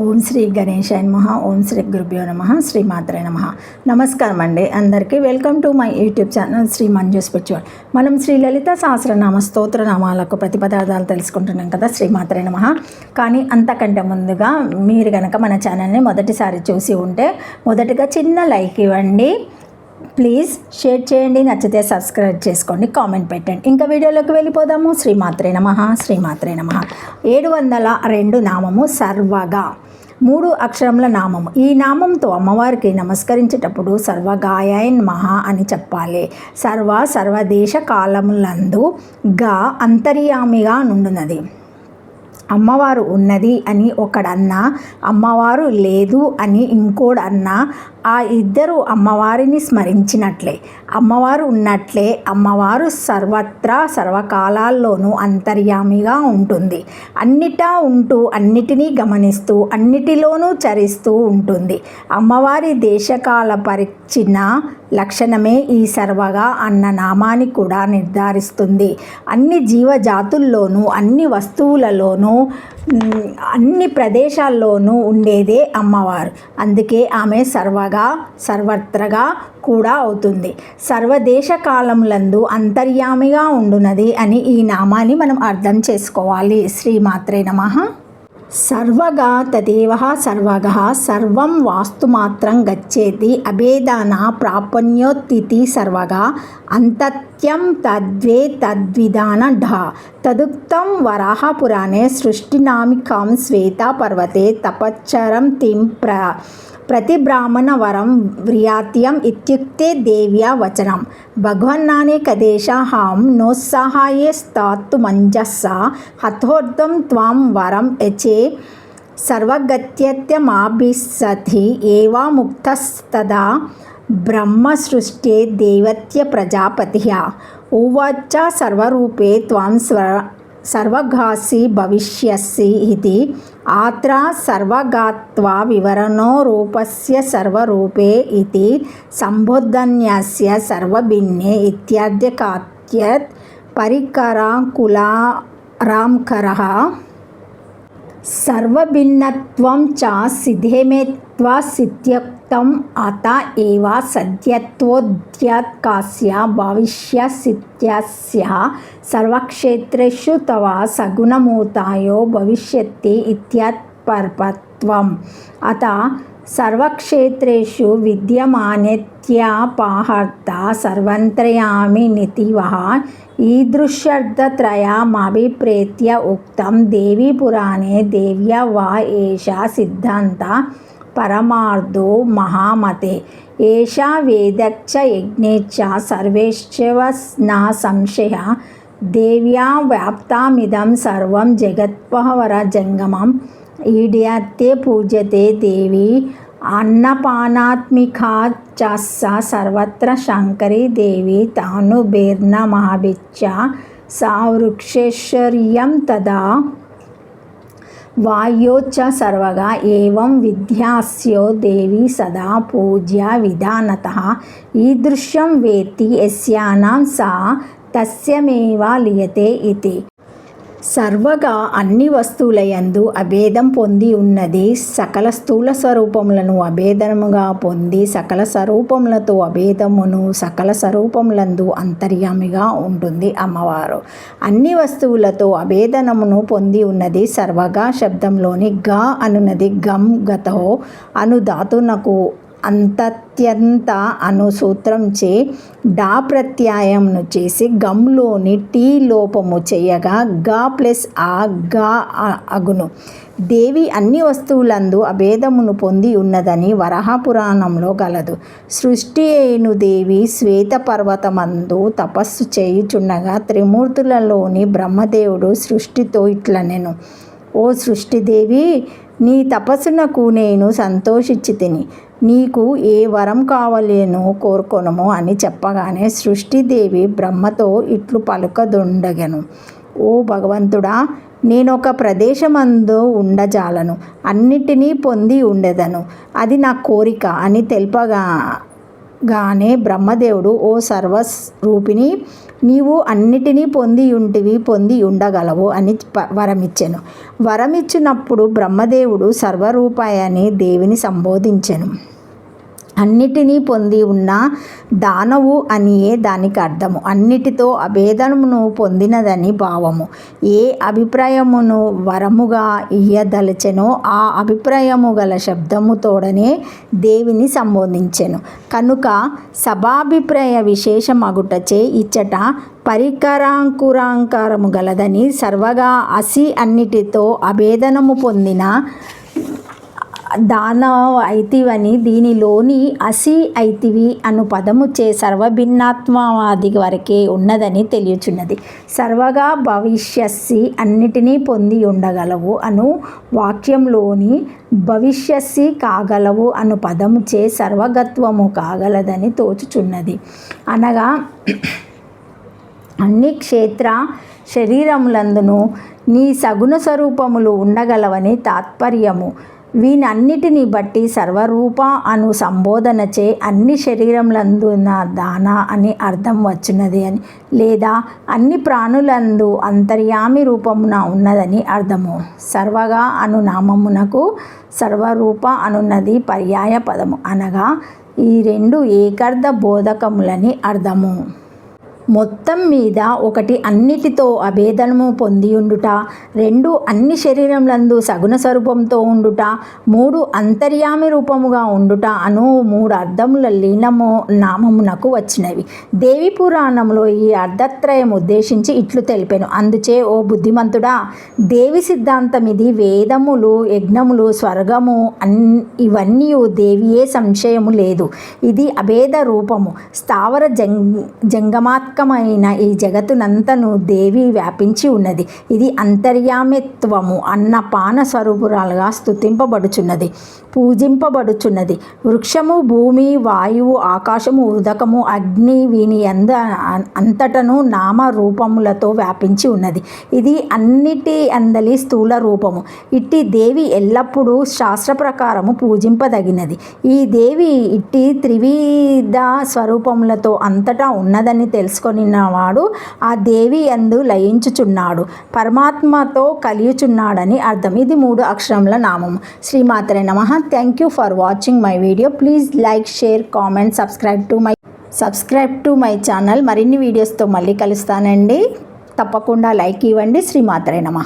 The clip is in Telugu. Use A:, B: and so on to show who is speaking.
A: ఓం శ్రీ గణేశాయ నమ ఓం శ్రీ గురుభ్యో నమ శ్రీమాత్రే నమ. నమస్కారం అండి. అందరికీ welcome to my YouTube channel Sri Manju spiritual మనం శ్రీ లలిత సహస్రనామ స్తోత్ర నామాలకు ప్రతిపదార్థాలు తెలుసుకుంటున్నాం కదా శ్రీమాత్రే నమ. కానీ అంతకంటే ముందుగా మీరు కనుక మన ఛానల్ని మొదటిసారి చూసి ఉంటే మొదటిగా చిన్న లైక్ ఇవ్వండి. ప్లీజ్ షేర్ చేయండి నచ్చితే సబ్స్క్రైబ్ చేసుకోండి కామెంట్ పెట్టండి. ఇంకా వీడియోలోకి వెళ్ళిపోదాము. శ్రీమాత్రే నమ శ్రీమాత్రే నమ. ఏడు వందల రెండు నామము సర్వగా. మూడు అక్షరముల నామము. ఈ నామంతో అమ్మవారికి నమస్కరించేటప్పుడు సర్వగాయన్ మహా అని చెప్పాలి. సర్వ సర్వదేశ కాలములందు గా అంతర్యామిగా నుండున్నది. అమ్మవారు ఉన్నది అని ఒకడన్నా అమ్మవారు లేదు అని ఇంకోడన్నా ఆ ఇద్దరు అమ్మవారిని స్మరించినట్లే. అమ్మవారు ఉన్నట్లే అమ్మవారు సర్వత్రా సర్వకాలాల్లోనూ అంతర్యామిగా ఉంటుంది. అన్నిటా ఉంటూ అన్నిటినీ గమనిస్తూ అన్నిటిలోనూ చరిస్తూ ఉంటుంది. అమ్మవారి దేశకాల పరిచిన లక్షణమే ఈ సర్వగా అన్న నామాన్ని కూడా నిర్ధారిస్తుంది. అన్ని జీవజాతుల్లోనూ అన్ని వస్తువులలోనూ అన్ని ప్రదేశాల్లోనూ ఉండేదే అమ్మవారు. అందుకే ఆమె సర్వగా సర్వత్రగా కూడా అవుతుంది. సర్వదేశ కాలములందు అంతర్యామిగా ఉండునది అని ఈ నామాన్ని మనం అర్థం చేసుకోవాలి. శ్రీమాత్రే నమః. సర్వగా తదేవ సర్వగ సర్వం వాస్తుమాత్రం గచ్చేతి అభేదాన ప్రాపణ్యోత్తి సర్వగా అంతత్యం తద్వే తద్విధాన ఢ తదుక్తం వరాహపురాణే సృష్టినామికాం శ్వేతా పర్వతే తపచ్చరం తిం ప్ర प्रतिब्राह्मणवरं व्रियात्यम् इत्युक्ते देव्या वचनं भगवन्नानेकदेशाहां नोत्साहाये स्थातु मञ्जसा हतोर्धं त्वां वरं यचे सर्वगत्यत्यमाभिसति एवामुक्तस्तदा ब्रह्मसृष्टे देवत्य प्रजापतिः उवाच सर्वरूपे त्वां स्व सर्वघासि भविष्यसि इति आत्र सर्वगात्वा विवरणो रूपस्य सर्वरूपे इति सम्बोधन्यस्य सर्वभिन्ने इत्याद्यकात्यत् परिकराकुलारांकरः सर्वभिन्नत्वं च सिद्धेमेत्वा सिद्ध्यक्तम् अत एव सद्यत्वोद्यत्कास्य भविष्यसित्यस्य सर्वक्षेत्रेषु तव सगुणमूर्तायो भविष्यति इत्यत्पर्पत्वम्। अत సర్వక్షేత్రేషు విద్యమానేత్యాపాహర్త సర్వంత్రయామి నితివ. ఈదృశ్యర్థత్రయమభిప్రేత్య ఉక్తం దేవీపురాణే దేవ్య వా ఏషా సిద్ధాంత పరమార్థో మహామతే. ఏషా వేదచ్చ యజ్ఞేచ్చ సర్వేశ్చవస్నా సంశయ. దేవ్యా వ్యాప్తామిదం సర్వం జగత్వర జంగమం. ఈడ్యతే పూజతే దేవి అన్నపానాత్మికా చస్స సర్వత్ర శంకరీ దేవి తాను బేర్ణమాభిచ్య సా వృక్షేశ్వర్యం తదా. వాయోచ్చ సర్వగా ఏం విద్యాస్యో దేవి సదా పూజ్య విధానత. ఈదృశ్యం వేత్తి ఎస్యానాం సా తస్యమేవ లియతే ఇది. సర్వగా అన్ని వస్తువులయందు అభేదం పొంది ఉన్నది సకల స్థూల స్వరూపములను అభేదముగా పొంది సకల స్వరూపములతో అభేదమును సకల స్వరూపములందు అంతర్యామిగా ఉంటుంది అమ్మవారు. అన్ని వస్తువులతో అభేదనమును పొంది ఉన్నది సర్వగా శబ్దంలోని గా అనునది గం గతో అను ధాతునకు అంతత్యంత అను సూత్రంచే డా ప్రత్యాయంను చేసి గమ్లోని టీ లోపము చేయగా గా ప్లస్ ఆ గా అగును. దేవి అన్ని వస్తువులందు అభేదమును పొంది ఉన్నదని వరహపురాణంలో గలదు. సృష్టి అయిన దేవి శ్వేత పర్వతమందు తపస్సు చేయుచుండగా త్రిమూర్తులలోని బ్రహ్మదేవుడు సృష్టితో ఇట్లనెను. ఓ సృష్టిదేవి నీ తపస్సునకు నేను సంతోషించి తిని నీకు ఏ వరం కావలేనో కోరుకొనము అని చెప్పగానే సృష్టిదేవి బ్రహ్మతో ఇట్లు పలుకదుండగను ఓ భగవంతుడా నేను ఒక ప్రదేశమందు ఉండజాలను. అన్నిటినీ పొంది ఉండదను. అది నా కోరిక అని తెలుపగా గానే బ్రహ్మదేవుడు ఓ సర్వస్వరూపిణి నీవు అన్నిటినీ పొంది ఉంటివి పొంది ఉండగలవు అని ప- వరమిచ్చినప్పుడు బ్రహ్మదేవుడు సర్వరూపాయని దేవిని సంబోధించాను. అన్నిటినీ పొంది ఉన్న దానవు అనియే దానికి అర్థము. అన్నిటితో అభేదమును పొందినదని భావము. ఏ అభిప్రాయమును వరముగా ఇయ్యదలచెనో ఆ అభిప్రాయము గల శబ్దముతోడనే దేవిని సంబోధించెను. కనుక సభాభిప్రాయ విశేషమగుటచే ఇచ్చట పరికరాంకురాంకారము గలదని సర్వగా అసి అన్నిటితో అభేదనము పొందిన దాన ఐతివని దీనిలోని అసి ఐతివి అను పదము చే సర్వభిన్నాత్మవాది వరకే ఉన్నదని తెలియచున్నది. సర్వగా భవిష్యస్సి అన్నిటినీ పొంది ఉండగలవు అను వాక్యంలోని భవిష్యస్సి కాగలవు అను పదము చే సర్వగత్వము కాగలదని తోచుచున్నది. అనగా అన్ని క్షేత్ర శరీరములందును నీ సగుణ స్వరూపములు ఉండగలవని తాత్పర్యము. వీనన్నిటిని బట్టి సర్వరూప అను సంబోధనచే అన్ని శరీరములందున దాన అని అర్థం వచ్చినది అని లేదా అన్ని ప్రాణులందు అంతర్యామి రూపమున ఉన్నదని అర్థము. సర్వగా అను నామమునకు సర్వరూప అనున్నది పర్యాయ పదము అనగా ఈ రెండు ఏకర్థ బోధకములని అర్థము. మొత్తం మీద ఒకటి అన్నిటితో అభేదనము పొంది ఉండుట రెండు అన్ని శరీరములందు సగుణ స్వరూపంతో ఉండుట మూడు అంతర్యామి రూపముగా ఉండుట అను మూడు అర్థముల లీనము నామమునకు వచ్చినవి. దేవి పురాణంలో ఈ అర్ధత్రయం ఉద్దేశించి ఇట్లు తెలిపాను. అందుచే ఓ బుద్ధిమంతుడా దేవి సిద్ధాంతం ఇది వేదములు యజ్ఞములు స్వర్గము అన్ ఇవన్నీ దేవియే సంశయము లేదు. ఇది అభేద రూపము. స్థావర జంగమాత్ జంగమాత్మకమైన ఈ జగత్తునంతను దేవి వ్యాపించి ఉన్నది. ఇది అంతర్యామిత్వము అన్న పాన స్వరూపురాలుగా స్తుతింపబడుచున్నది పూజింపబడుచున్నది. వృక్షము భూమి వాయువు ఆకాశము ఉదకము అగ్ని వీని అంద అంతటను నామ రూపములతో వ్యాపించి ఉన్నది. ఇది అన్నిటి అందలి స్థూల రూపము. ఇట్టి దేవి ఎల్లప్పుడూ శాస్త్ర ప్రకారము పూజింపదగినది. ఈ దేవి ఇట్టి త్రివిధ స్వరూపములతో అంతటా ఉన్నదని తెలుసుకొనినవాడు ఆ దేవి అందు లయించుచున్నాడు. పరమాత్మతో కలియుచున్నాడని అర్థం. ఇది మూడు అక్షరముల నామం శ్రీమాతరే నమ. Thank you for watching my video please like share comment subscribe to my subscribe to my channel మరిన్ని వీడియోస్తో మళ్ళీ కలుస్తానండి. తప్పకుండా లైక్ ఇవ్వండి. శ్రీమాతరే నమ.